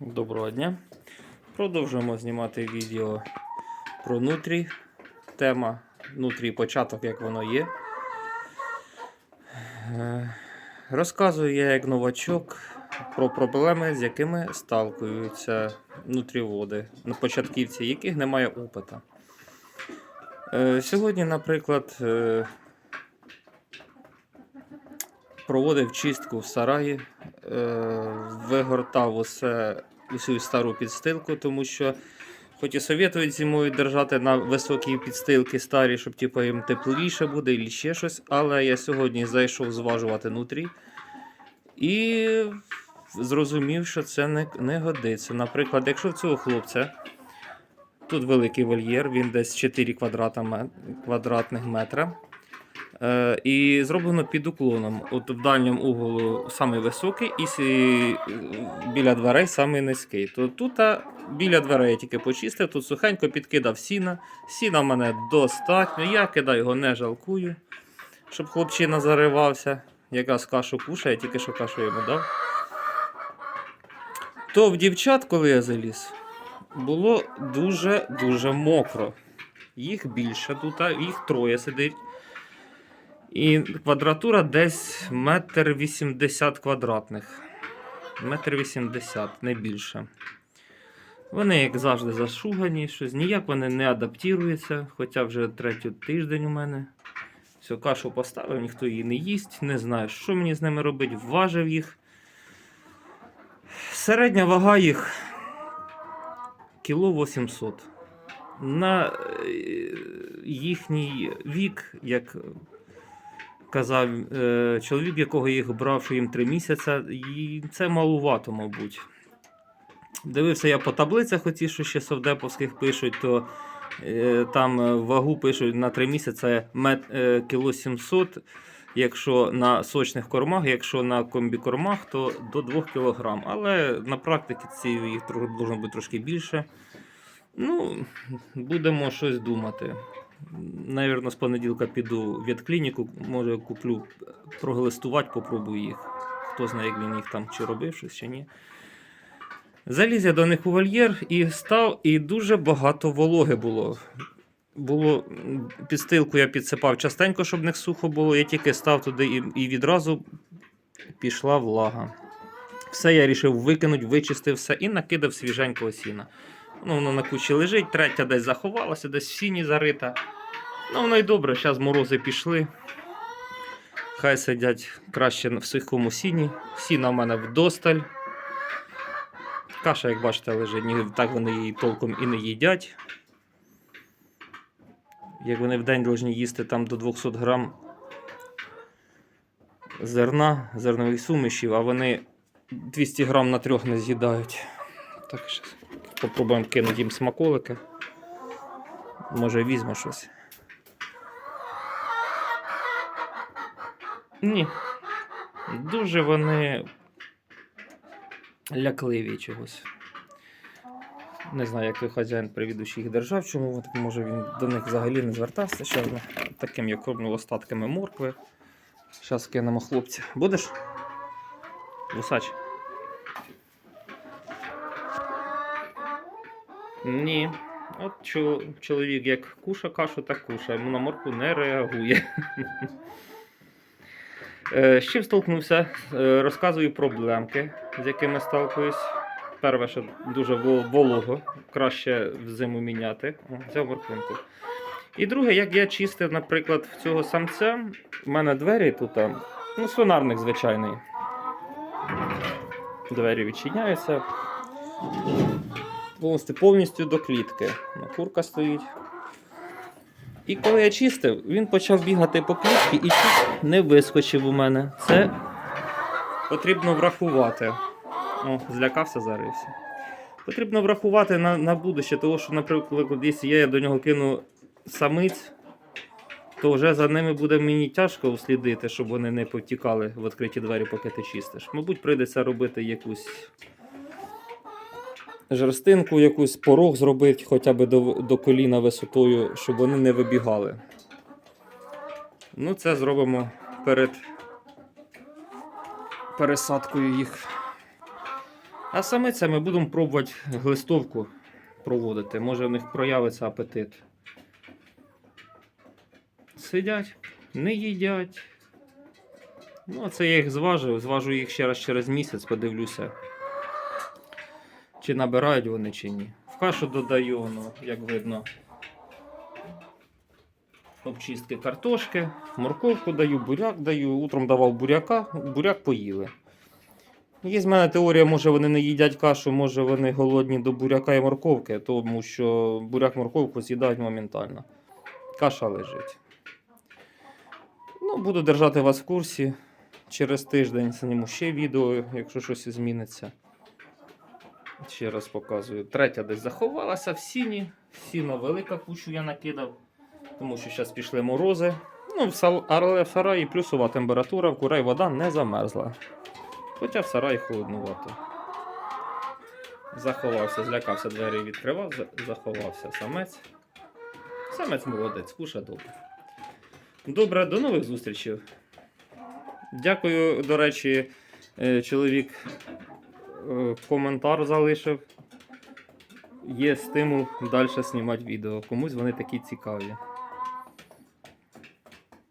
Доброго дня. Продовжуємо знімати відео про нутрі. Тема нутрі початок, як воно є. Е, Розказую я як новачок про проблеми, з якими сталкуються нутріводи, початківці, яких немає опита. Е, Сьогодні, наприклад, е, проводив чистку в сараї, вигортав усе, усю стару підстилку, тому що хоч і совєтують зимою держати на високій підстилки старі, щоб типу, їм тепліше буде і ще щось. Але я сьогодні зайшов зважувати нутрі і зрозумів, що це не, не годиться. Наприклад, якщо в цього хлопця тут великий вольєр, він десь 4 квадрата, квадратних метра. Е, і зроблено під уклоном. От в дальньому углу самий високий і біля дверей самий низький. То тут а, біля дверей я тільки почистив, тут сухенько підкидав сіна. Сіна в мене достатньо. Я кидаю його не жалкую, щоб хлопчина заривався. Якраз кашу кушає, тільки що кашу йому дав. То в дівчат, коли я заліз, було дуже-дуже мокро. Їх більше тут, їх троє сидить. І квадратура десь метр вісімдесят квадратних. Метр вісімдесят, не більше. Вони, як завжди, зашугані, щось ніяк вони не адаптуються, хоча вже третій тиждень у мене. Все, кашу поставив, ніхто її не їсть, не знаю, що мені з ними робити, вважив їх. Середня вага їх кіло 800. На е, їхній вік, як казав е, чоловік, якого їх брав, що їм 3 місяці, і це малувато, мабуть. Дивився я по таблицях, оці, що ще совдеповських пишуть, то е, там е, вагу пишуть на 3 місяці мет, е, кіло 700, якщо на сочних кормах, якщо на комбікормах, то до 2 кг. Але на практиці ці їх тро- бути трошки більше. Ну, будемо щось думати. Навірно, з понеділка піду в ветклініку, може куплю проглистувати, попробую їх. Хто знає, як він їх там чи робив щось, чи ні. Заліз я до них у вольєр і став, і дуже багато вологи було. Було підстилку я підсипав частенько, щоб них сухо було. Я тільки став туди і, і відразу пішла влага. Все я рішив викинути, вичистив все і накидав свіженького сіна. Ну, воно на кучі лежить, третя десь заховалася, десь в сіні зарита. Ну, воно й добре, зараз морози пішли. Хай сидять краще в сухому сіні. Сіна в мене вдосталь. Каша, як бачите, лежить, так вони її толком і не їдять. Як вони в день повинні їсти там до 200 грам зерна, зернових сумішів, а вони 200 грам на трьох не з'їдають. Так, щас попробуємо кинути їм смаколики. Може візьме щось. Ні. Дуже вони лякливі чогось. Не знаю, як хазяїн привідуючий їх держав, чому може він до них взагалі не звертався. Ще таким я кормлю остатками моркви. Зараз кинемо хлопця. Будеш? Вусач? Ні. От чоловік як куша кашу, так куша. Йому на моркву не реагує. Е, З чим столкнувся? Е, Розказую проблемки, з якими сталкуюсь. Перше, що дуже волого, краще взиму міняти. Взяв морквинку. І друге, як я чистив, наприклад, в цього самця, в мене двері тут, ну, свинарник звичайний. Двері відчиняються. Повністю, повністю до клітки. Курка стоїть. І коли я чистив, він почав бігати по клітці і чуть не вискочив у мене. Це потрібно врахувати. О, злякався, зарився. Потрібно врахувати на, на будуще, тому що, наприклад, якщо я до нього кину самиць, то вже за ними буде мені тяжко услідити, щоб вони не повтікали в відкриті двері, поки ти чистиш. Мабуть, прийдеться робити якусь жерстинку, якусь порог зробити хоча б до, до коліна висотою, щоб вони не вибігали. Ну, це зробимо перед пересадкою їх. А саме це ми будемо пробувати глистовку проводити. Може в них проявиться апетит. Сидять, не їдять. Ну, це я їх зважив. Зважу їх ще раз через місяць, подивлюся, чи набирають вони, чи ні. В кашу додаю, ну, як видно. Обчистки картошки, морковку даю, буряк даю. Утром давав буряка, буряк поїли. Є з мене теорія, може вони не їдять кашу, може вони голодні до буряка і морковки, тому що буряк морковку з'їдають моментально. Каша лежить. Ну, буду держати вас в курсі. Через тиждень зніму ще відео, якщо щось зміниться. Ще раз показую. Третя десь заховалася в сіні. Сіно велика кучу я накидав, тому що зараз пішли морози. Ну, в сараї плюсова температура, в курей вода не замерзла. Хоча в сараї холоднувато. Заховався, злякався, двері відкривав, заховався самець. Самець молодець, куша добре. Добре, до нових зустрічей. Дякую, до речі, е, чоловік коментар залишив. Є стимул далі знімати відео. Комусь вони такі цікаві.